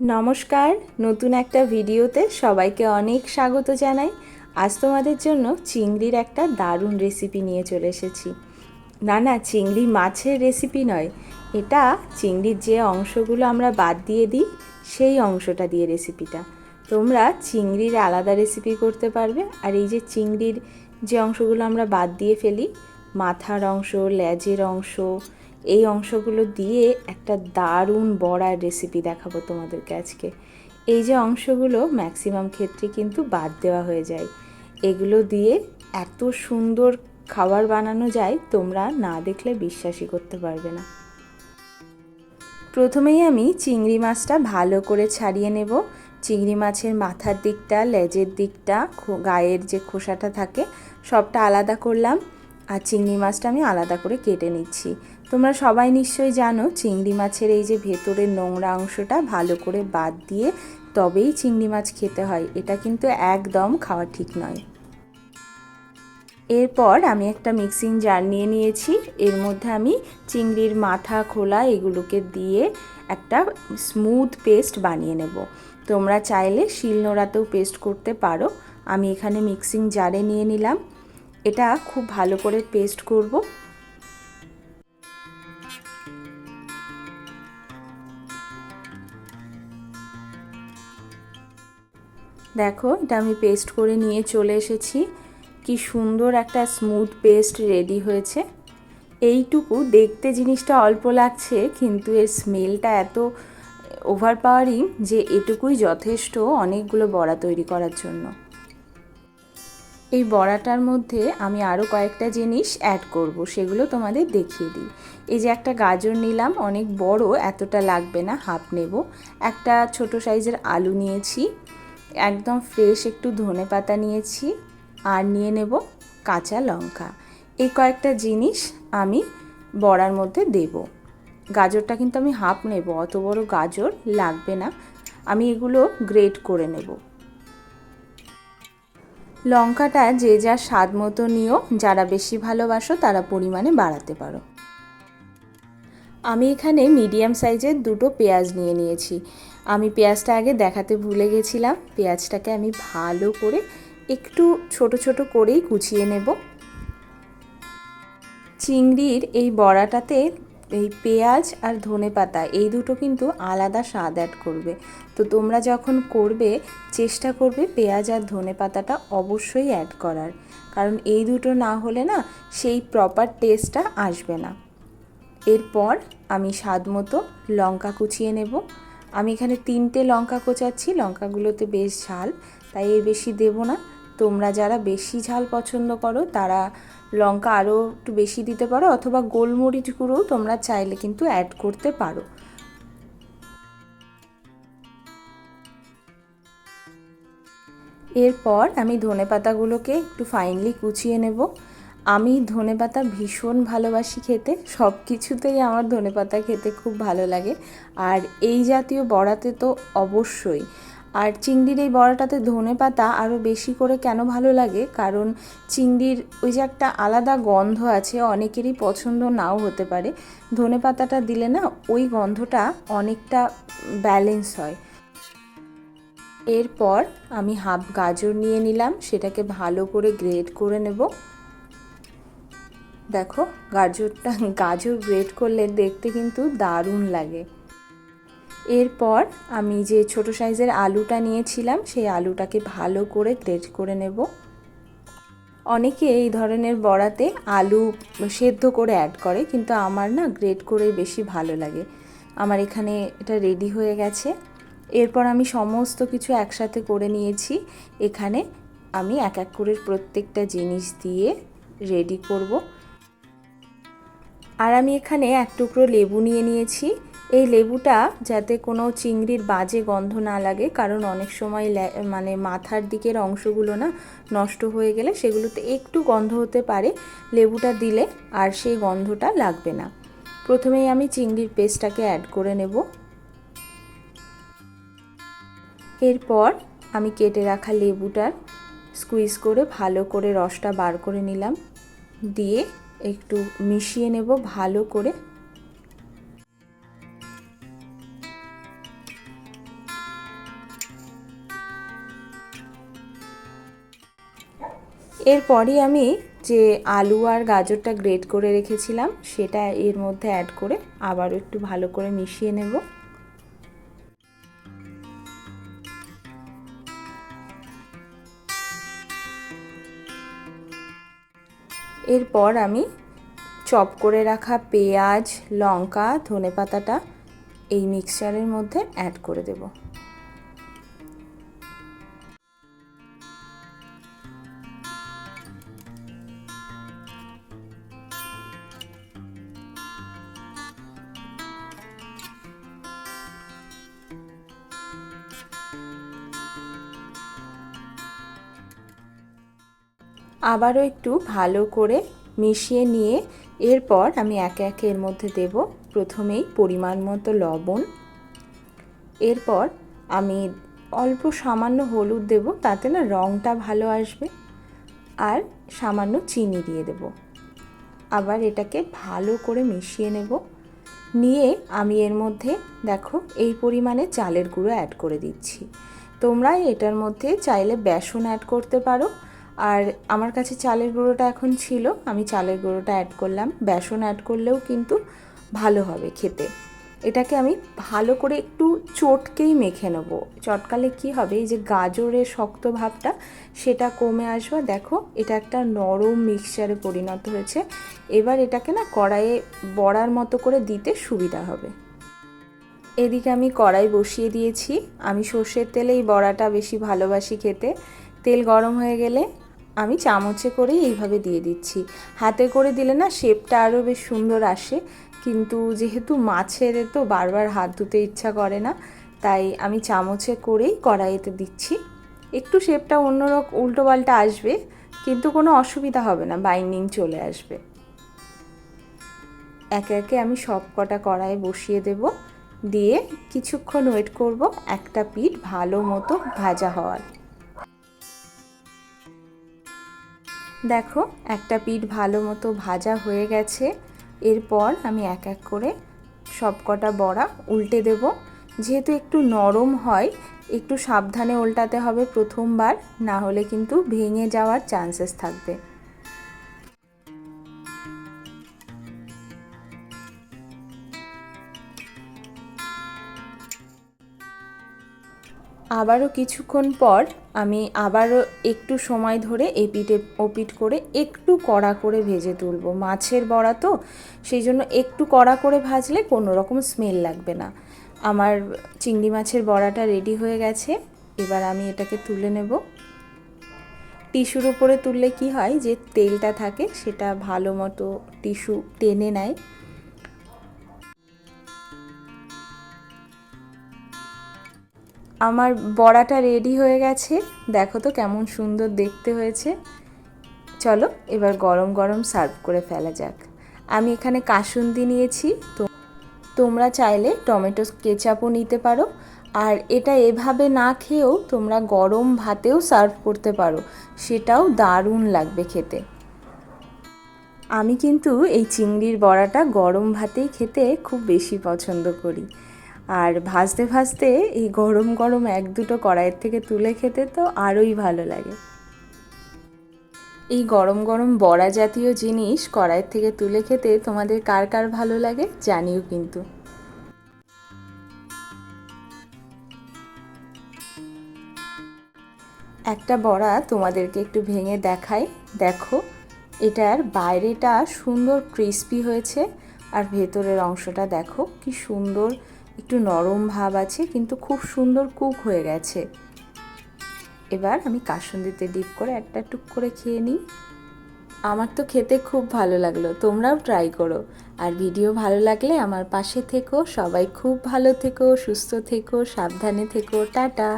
নমস্কার, নতুন একটা ভিডিওতে সবাইকে অনেক স্বাগত জানাই। আজ তোমাদের জন্য চিংড়ির একটা দারুণ রেসিপি নিয়ে চলে এসেছি। না না, চিংড়ি মাছের রেসিপি নয়। এটা চিংড়ির যে অংশগুলো আমরা বাদ দিয়ে দিই, সেই অংশটা দিয়ে রেসিপিটা তোমরা চিংড়ির আলাদা রেসিপি করতে পারবে। আর এই যে চিংড়ির যে অংশগুলো আমরা বাদ দিয়ে ফেলি, মাথার অংশ, লেজের অংশ এই অংশগুলো দিয়ে একটা দারুণ বড়ার রেসিপি দেখাবো তোমাদেরকে আজকে। এই যে অংশগুলো ম্যাক্সিমাম ক্ষেত্রে কিন্তু বাদ দেওয়া হয়ে যায়। এগুলো দিয়ে এত সুন্দর খাবার বানানো যায়, তোমরা না দেখলে বিশ্বাসই করতে পারবে না। প্রথমেই আমি চিংড়ি মাছটা ভালো করে ছাড়িয়ে নেব। চিংড়ি মাছের মাথার দিকটা, লেজের দিকটা গায়ের যে খোসাটা থাকে, সবটা আলাদা করলাম। আর চিংড়ি মাছটা আমি আলাদা করে কেটে নিচ্ছি। তোমরা সবাই নিশ্চয়ই জানো, চিংড়ি মাছের এই যে ভেতরের নোংরা অংশটা ভালো করে বাদ দিয়ে তবেই চিংড়ি মাছ খেতে হয়। এটা কিন্তু একদম খাওয়া ঠিক নয়। এরপর আমি একটা মিক্সিং জার নিয়ে নিয়েছি। এর মধ্যে আমি চিংড়ির মাথা, খোলা এগুলোকে দিয়ে একটা স্মুথ পেস্ট বানিয়ে নেব। তোমরা চাইলে শিলনোড়াতেও পেস্ট করতে পারো। আমি এখানে মিক্সিং জারে নিয়ে নিলাম। এটা খুব ভালো করে পেস্ট করব। দেখো, এটা আমি পেস্ট করে নিয়ে চলে এসেছি। কি সুন্দর একটা স্মুথ পেস্ট রেডি হয়েছে। এইটুকু দেখতে জিনিসটা অল্প লাগছে, কিন্তু এর স্মেলটা এত ওভার পাওয়ারিং যে এটুকুই যথেষ্ট অনেকগুলো বড়া তৈরি করার জন্য। এই বড়াটার মধ্যে আমি আরও কয়েকটা জিনিস অ্যাড করব, সেগুলো তোমাদের দেখিয়ে দিই। এই যে একটা গাজর নিলাম, অনেক বড়, এতটা লাগবে না হাফ নেব। একটা ছোট সাইজের আলু নিয়েছি। একদম ফ্রেশ একটু ধনে পাতা নিয়েছি আর নিয়ে নেব কাঁচা লঙ্কা। এই কয়েকটা জিনিস আমি বড়ার মধ্যে দেব। গাজরটা কিন্তু আমি হাফ নেব, অত বড় গাজর লাগবে না। আমি এগুলো গ্রেট করে নেব। লঙ্কাটা যে যা স্বাদ মতো নিও, যারা বেশি ভালোবাসো তারা পরিমাণে বাড়াতে পারো। আমি এখানে মিডিয়াম সাইজের দুটো পেঁয়াজ নিয়ে নিয়েছি। আমি পেঁয়াজটা আগে দেখাতে ভুলে গেছিলাম। পেঁয়াজটাকে আমি ভালো করে একটু ছোট ছোট করেই কুচিয়ে নেব। চিংড়ির এই বড়াটাতে এই পেঁয়াজ আর ধনে পাতা, এই দুটো কিন্তু আলাদা স্বাদ অ্যাড করবে। তো তোমরা যখন করবে, চেষ্টা করবে পেঁয়াজ আর ধনে পাতাটা অবশ্যই অ্যাড করার। কারণ এই দুটো না হলে না সেই প্রপার টেস্টটা আসবে না। এরপর আমি স্বাদ মতো লঙ্কা কুচিয়ে নেব। আমি এখানে তিনটে লঙ্কা কোচাচ্ছি, লঙ্কাগুলোতে বেশ ঝাল, তাই এর বেশি দেব না। তোমরা যারা বেশি ঝাল পছন্দ করো, তারা লঙ্কা আরও একটু বেশি দিতে পারো, অথবা গোলমরিচ গুঁড়োও তোমরা চাইলে কিন্তু অ্যাড করতে পারো। এরপর আমি ধনে পাতাগুলোকে একটু ফাইনলি কুচিয়ে নেব। আমি ধনে পাতা ভীষণ ভালোবাসি খেতে সব কিছুতেই আমার ধনে পাতা খেতে খুব ভালো লাগে। আর এই জাতীয় বড়াতে তো অবশ্যই। আর চিংড়ির এই বড়াটাতে ধনে পাতা আরও বেশি করে কেন ভালো লাগে? কারণ চিংড়ির ওই যে একটা আলাদা গন্ধ আছে, অনেকেরই পছন্দ নাও হতে পারে। ধনে পাতাটা দিলে না ওই গন্ধটা অনেকটা ব্যালেন্স হয়। এরপর আমি হাফ গাজর নিয়ে নিলাম, সেটাকে ভালো করে গ্রেড করে নেব। দেখো, গাজরটা, গাজর গ্রেড করলে দেখতে কিন্তু দারুণ লাগে। এরপর আমি যে ছোট সাইজের আলুটা নিয়েছিলাম, সেই আলুটাকে ভালো করে গ্রেড করে নেব। অনেকে এই ধরনের বড়াতে আলু সেদ্ধ করে অ্যাড করে, কিন্তু আমার না গ্রেড করে বেশি ভালো লাগে। আমার এখানে এটা রেডি হয়ে গেছে। এরপর আমি সমস্ত কিছু একসাথে করে নিয়েছি। এখানে আমি এক এক করে প্রত্যেকটা জিনিস দিয়ে রেডি করব। আর আমি এখানে এক টুকরো লেবু নিয়ে নিয়েছি। এই লেবুটা যাতে কোনো চিংড়ির বাজে গন্ধ না লাগে, কারণ অনেক সময় মানে মাথার দিকের অংশগুলো না নষ্ট হয়ে গেলে সেগুলোতে একটু গন্ধ হতে পারে লেবুটা দিলে, আর সেই গন্ধটা লাগবে না। প্রথমেই আমি চিংড়ির পেস্টটাকে অ্যাড করে নেব। এরপর আমি কেটে রাখা লেবুটার স্কুইজ করে ভালো করে রসটা বার করে নিলাম। দিয়ে একটু মিশিয়ে নেব ভালো করে। এরপরই আমি যে আলু আর গাজরটা গ্রেট করে রেখেছিলাম, সেটা এর মধ্যে অ্যাড করে আবারও একটু ভালো করে মিশিয়ে নেব। এরপর আমি চপ করে রাখা পেঁয়াজ, লঙ্কা ধনে পাতাটা এই মিক্সচারের মধ্যে অ্যাড করে দেব। আবারও একটু ভালো করে মিশিয়ে নিয়ে এরপর আমি একে একে এর মধ্যে দেব। প্রথমেই পরিমাণ মতো লবণ। এরপর আমি অল্প সামান্য হলুদ দেব, তাতে না রঙটা ভালো আসবে। আর সামান্য চিনি দিয়ে দেব। আবার এটাকে ভালো করে মিশিয়ে নেব। নিয়ে আমি এর মধ্যে, দেখো, এই পরিমাণে চালের গুঁড়ো অ্যাড করে দিচ্ছি। তোমরা এটার মধ্যে চাইলে বেসন অ্যাড করতে পারো। আর আমার কাছে চালের গুঁড়োটা এখন ছিল, আমি চালের গুঁড়োটা অ্যাড করলাম। বেসন অ্যাড করলেও কিন্তু ভালো হবে খেতে। এটাকে আমি ভালো করে একটু চটকেই মেখে নেব। চটকালে কি হবে? এই যে গাজরের শক্ত ভাবটা, সেটা কমে আসবে। দেখো, এটা একটা নরম মিক্সচারে পরিণত হয়েছে। এবার এটাকে না কড়াইয়ে বড়ার মতো করে দিতে সুবিধা হবে। এদিকে আমি কড়াই বসিয়ে দিয়েছি। আমি সর্ষের তেলেই বড়াটা বেশি ভালোবাসি খেতে। তেল গরম হয়ে গেলে আমি চামচে করেই এইভাবে দিয়ে দিচ্ছি। হাতে করে দিলে না শেপটা আরও বেশ সুন্দর আসে। কিন্তু যেহেতু মাছের তো বারবার হাত ধুতে ইচ্ছা করে না, তাই আমি চামচে করেই কড়াইতে দিচ্ছি। একটু শেপটা অন্যরকম উল্টো পাল্টা আসবে, কিন্তু কোনো অসুবিধা হবে না বাইন্ডিং চলে আসবে। একে একে আমি সব কটা কড়াইয়ে বসিয়ে দেব। দিয়ে কিছুক্ষণ ওয়েট করব, একটা পিঠ ভালো মতো ভাজা হওয়ার। দেখো, একটা পিঠ ভালো মতো ভাজা হয়ে গেছে। এরপর আমি এক এক করে সব কটা বড়া উল্টে দেব। যেহেতু একটু নরম হয়, একটু সাবধানে উল্টাতে হবে প্রথমবার, না হলে কিন্তু ভেঙে যাওয়ার চান্সেস থাকবে। আবারও কিছুক্ষণ পর আমি আবারও একটু সময় ধরে এপিটে ওপিট করে একটু কড়া করে ভেজে তুলবো। মাছের বড়া তো, সেই জন্য একটু কড়া করে ভাজলে কোনো রকম স্মেল লাগবে না। আমার চিংড়ি মাছের বড়াটা রেডি হয়ে গেছে। এবার আমি এটাকে তুলে নেব। টিস্যুর উপরে তুললে কি হয়? যে তেলটা থাকে সেটা ভালো মতো টিস্যু টেনে নেয়। আমার বড়াটা রেডি হয়ে গেছে। দেখো তো কেমন সুন্দর দেখতে হয়েছে। চলো, এবার গরম গরম সার্ভ করে ফেলা যাক। আমি এখানে কাসুন্দি নিয়েছি। তো, তোমরা চাইলে টমেটো কেচাপও নিতে পারো। আর এটা এভাবে না খেয়েও তোমরা গরম ভাতেও সার্ভ করতে পারো। সেটাও দারুণ লাগবে খেতে। আমি কিন্তু এই চিংড়ির বড়াটা গরম ভাতেই খেতে খুব বেশি পছন্দ করি। আর ভাজতে ভাজতে এই গরম গরম এক দুটো কড়াইয়ের থেকে তুলে খেতে তো আরোই ভালো লাগে। এই গরম গরম বড়া জাতীয় জিনিস কড়াইয়ের থেকে তুলে খেতে তোমাদের কার কার ভালো লাগে জানিও কিন্তু। একটা বড়া তোমাদেরকে একটু ভেঙে দেখাই। দেখো, এটার বাইরেটা সুন্দর ক্রিস্পি হয়েছে আর ভেতরের অংশটা দেখো কি সুন্দর একটু নরম ভাব আছে, কিন্তু খুব সুন্দর কুক হয়ে গেছে। এবার আমি কাসুন্দিতে ডিপ করে একটা টুক করে খেয়ে নিই। আমার তো খেতে খুব ভালো লাগল, তোমরাও ট্রাই করো। আর ভিডিও ভালো লাগলে আমার পাশে থেকো, সবাই খুব ভালো থেকো, সুস্থ থেকো, সাবধানে থেকো, টাটা।